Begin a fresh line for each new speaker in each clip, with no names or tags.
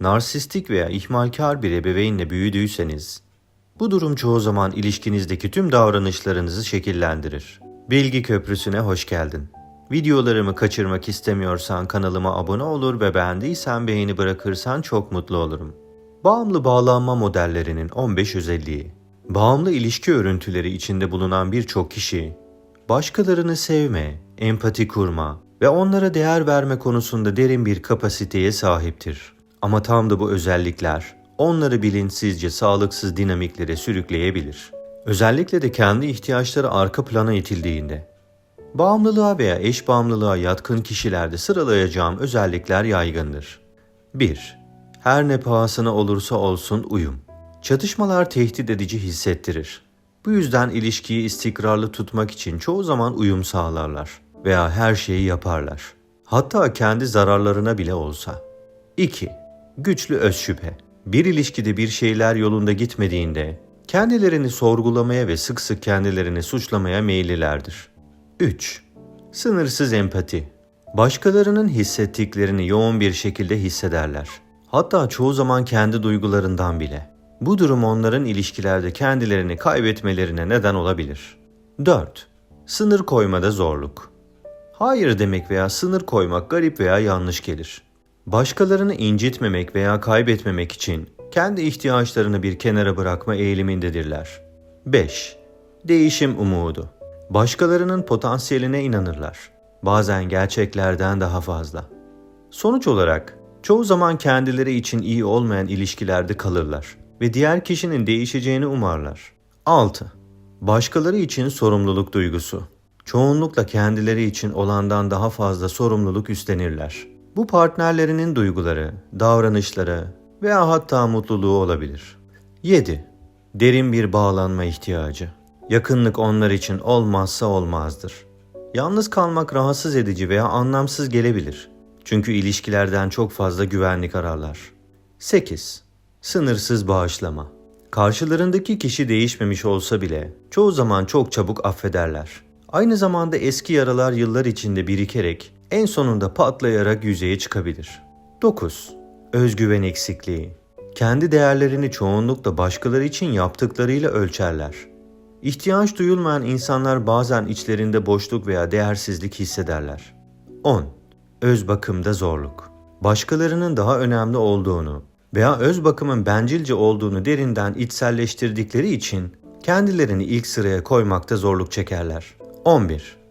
narsistik veya ihmalkar bir ebeveynle büyüdüyseniz, bu durum çoğu zaman ilişkinizdeki tüm davranışlarınızı şekillendirir. Bilgi Köprüsü'ne hoş geldin. Videolarımı kaçırmak istemiyorsan kanalıma abone olur ve beğendiysen beğeni bırakırsan çok mutlu olurum. Bağımlı bağlanma modellerinin 15 özelliği. Bağımlı ilişki örüntüleri içinde bulunan birçok kişi, başkalarını sevme, empati kurma ve onlara değer verme konusunda derin bir kapasiteye sahiptir. Ama tam da bu özellikler onları bilinçsizce sağlıksız dinamiklere sürükleyebilir. Özellikle de kendi ihtiyaçları arka plana itildiğinde. Bağımlılığa veya eş bağımlılığa yatkın kişilerde sıralayacağım özellikler yaygındır. 1. Her ne pahasına olursa olsun uyum. Çatışmalar tehdit edici hissettirir. Bu yüzden ilişkiyi istikrarlı tutmak için çoğu zaman uyum sağlarlar veya her şeyi yaparlar. Hatta kendi zararlarına bile olsa. 2. Güçlü öz şüphe. Bir ilişkide bir şeyler yolunda gitmediğinde kendilerini sorgulamaya ve sık sık kendilerini suçlamaya meyillilerdir. 3. Sınırsız empati. Başkalarının hissettiklerini yoğun bir şekilde hissederler. Hatta çoğu zaman kendi duygularından bile. Bu durum onların ilişkilerde kendilerini kaybetmelerine neden olabilir. 4. Sınır koymada zorluk. Hayır demek veya sınır koymak garip veya yanlış gelir. Başkalarını incitmemek veya kaybetmemek için kendi ihtiyaçlarını bir kenara bırakma eğilimindedirler. 5. Değişim umudu. Başkalarının potansiyeline inanırlar. Bazen gerçeklerden daha fazla. Sonuç olarak çoğu zaman kendileri için iyi olmayan ilişkilerde kalırlar ve diğer kişinin değişeceğini umarlar. 6. Başkaları için sorumluluk duygusu. Çoğunlukla kendileri için olandan daha fazla sorumluluk üstlenirler. Bu partnerlerinin duyguları, davranışları veya hatta mutluluğu olabilir. 7. Derin bir bağlanma ihtiyacı. Yakınlık onlar için olmazsa olmazdır. Yalnız kalmak rahatsız edici veya anlamsız gelebilir. Çünkü ilişkilerden çok fazla güvenlik ararlar. 8. Sınırsız bağışlama. Karşılarındaki kişi değişmemiş olsa bile çoğu zaman çok çabuk affederler. Aynı zamanda eski yaralar yıllar içinde birikerek en sonunda patlayarak yüzeye çıkabilir. 9. Özgüven eksikliği. Kendi değerlerini çoğunlukla başkaları için yaptıklarıyla ölçerler. İhtiyaç duyulmayan insanlar bazen içlerinde boşluk veya değersizlik hissederler. 10. Öz bakımda zorluk. Başkalarının daha önemli olduğunu veya öz bakımın bencilce olduğunu derinden içselleştirdikleri için kendilerini ilk sıraya koymakta zorluk çekerler. 11.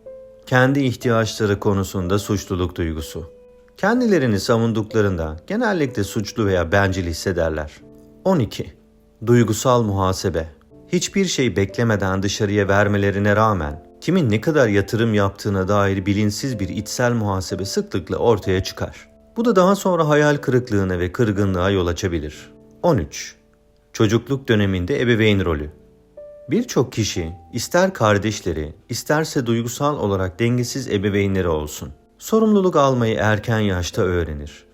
Kendi ihtiyaçları konusunda suçluluk duygusu. Kendilerini savunduklarında genellikle suçlu veya bencil hissederler. 12. Duygusal muhasebe. Hiçbir şey beklemeden dışarıya vermelerine rağmen kimin ne kadar yatırım yaptığına dair bilinçsiz bir içsel muhasebe sıklıkla ortaya çıkar. Bu da daha sonra hayal kırıklığına ve kırgınlığa yol açabilir. 13. Çocukluk döneminde ebeveyn rolü. Birçok kişi ister kardeşleri, isterse duygusal olarak dengesiz ebeveynleri olsun. Sorumluluk almayı erken yaşta öğrenir.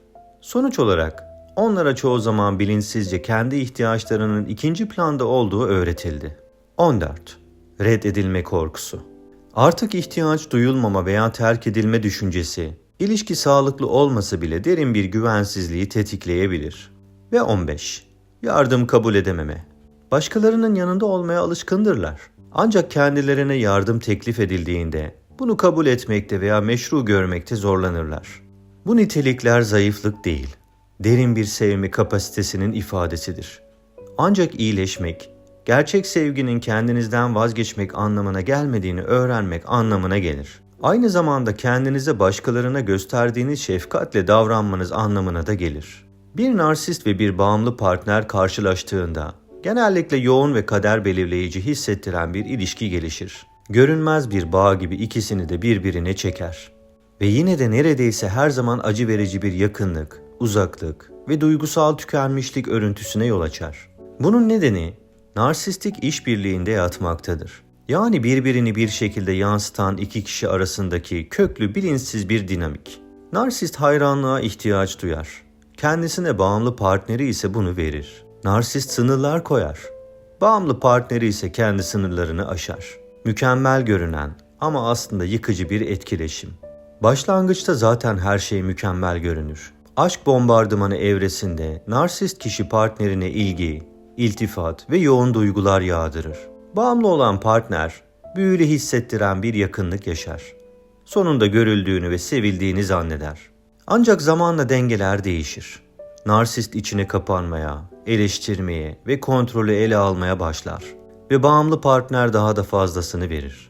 Sonuç olarak onlara çoğu zaman bilinçsizce kendi ihtiyaçlarının ikinci planda olduğu öğretildi. 14. Reddedilme korkusu. Artık ihtiyaç duyulmama veya terk edilme düşüncesi, ilişki sağlıklı olmasa bile derin bir güvensizliği tetikleyebilir. Ve 15. Yardım kabul edememe. Başkalarının yanında olmaya alışkındırlar. Ancak kendilerine yardım teklif edildiğinde bunu kabul etmekte veya meşru görmekte zorlanırlar. Bu nitelikler zayıflık değil, derin bir sevme kapasitesinin ifadesidir. Ancak iyileşmek, gerçek sevginin kendinizden vazgeçmek anlamına gelmediğini öğrenmek anlamına gelir. Aynı zamanda kendinize başkalarına gösterdiğiniz şefkatle davranmanız anlamına da gelir. Bir narsist ve bir bağımlı partner karşılaştığında genellikle yoğun ve kader belirleyici hissettiren bir ilişki gelişir. Görünmez bir bağ gibi ikisini de birbirine çeker. Ve yine de neredeyse her zaman acı verici bir yakınlık, uzaklık ve duygusal tükenmişlik örüntüsüne yol açar. Bunun nedeni narsistik işbirliğinde yatmaktadır. Yani birbirini bir şekilde yansıtan iki kişi arasındaki köklü bilinçsiz bir dinamik. Narsist hayranlığa ihtiyaç duyar. Kendisine bağımlı partneri ise bunu verir. Narsist sınırlar koyar. Bağımlı partneri ise kendi sınırlarını aşar. Mükemmel görünen ama aslında yıkıcı bir etkileşim. Başlangıçta zaten her şey mükemmel görünür. Aşk bombardımanı evresinde narsist kişi partnerine ilgi, iltifat ve yoğun duygular yağdırır. Bağımlı olan partner, büyülü hissettiren bir yakınlık yaşar. Sonunda görüldüğünü ve sevildiğini zanneder. Ancak zamanla dengeler değişir. Narsist içine kapanmaya, eleştirmeye ve kontrolü ele almaya başlar. Ve bağımlı partner daha da fazlasını verir.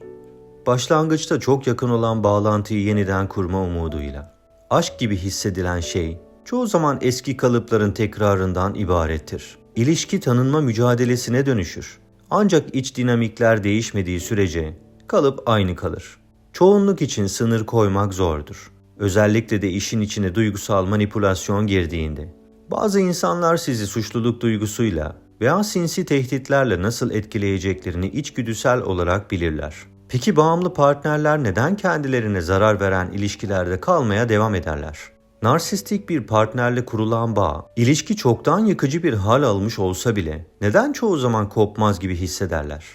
Başlangıçta çok yakın olan bağlantıyı yeniden kurma umuduyla. Aşk gibi hissedilen şey çoğu zaman eski kalıpların tekrarından ibarettir. İlişki tanınma mücadelesine dönüşür. Ancak iç dinamikler değişmediği sürece kalıp aynı kalır. Çoğunluk için sınır koymak zordur. Özellikle de işin içine duygusal manipülasyon girdiğinde. Bazı insanlar sizi suçluluk duygusuyla veya sinsi tehditlerle nasıl etkileyeceklerini içgüdüsel olarak bilirler. Peki bağımlı partnerler neden kendilerine zarar veren ilişkilerde kalmaya devam ederler? Narsistik bir partnerle kurulan bağ, ilişki çoktan yıkıcı bir hal almış olsa bile neden çoğu zaman kopmaz gibi hissederler?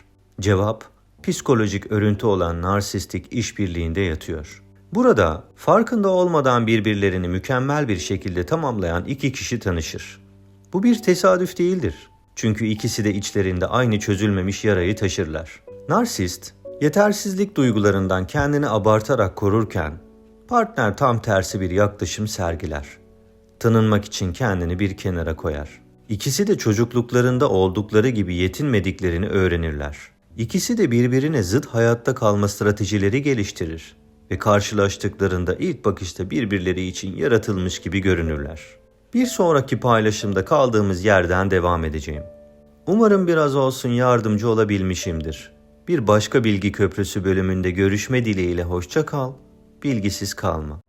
Cevap, psikolojik örüntü olan narsistik işbirliğinde yatıyor. Burada farkında olmadan birbirlerini mükemmel bir şekilde tamamlayan iki kişi tanışır. Bu bir tesadüf değildir. Çünkü ikisi de içlerinde aynı çözülmemiş yarayı taşırlar. Narsist, yetersizlik duygularından kendini abartarak korurken, partner tam tersi bir yaklaşım sergiler. Tanınmak için kendini bir kenara koyar. İkisi de çocukluklarında oldukları gibi yetinmediklerini öğrenirler. İkisi de birbirine zıt hayatta kalma stratejileri geliştirir ve karşılaştıklarında ilk bakışta birbirleri için yaratılmış gibi görünürler. Bir sonraki paylaşımda kaldığımız yerden devam edeceğim. Umarım biraz olsun yardımcı olabilmişimdir. Bir başka bilgi köprüsü bölümünde görüşme dileğiyle hoşça kal, bilgisiz kalma.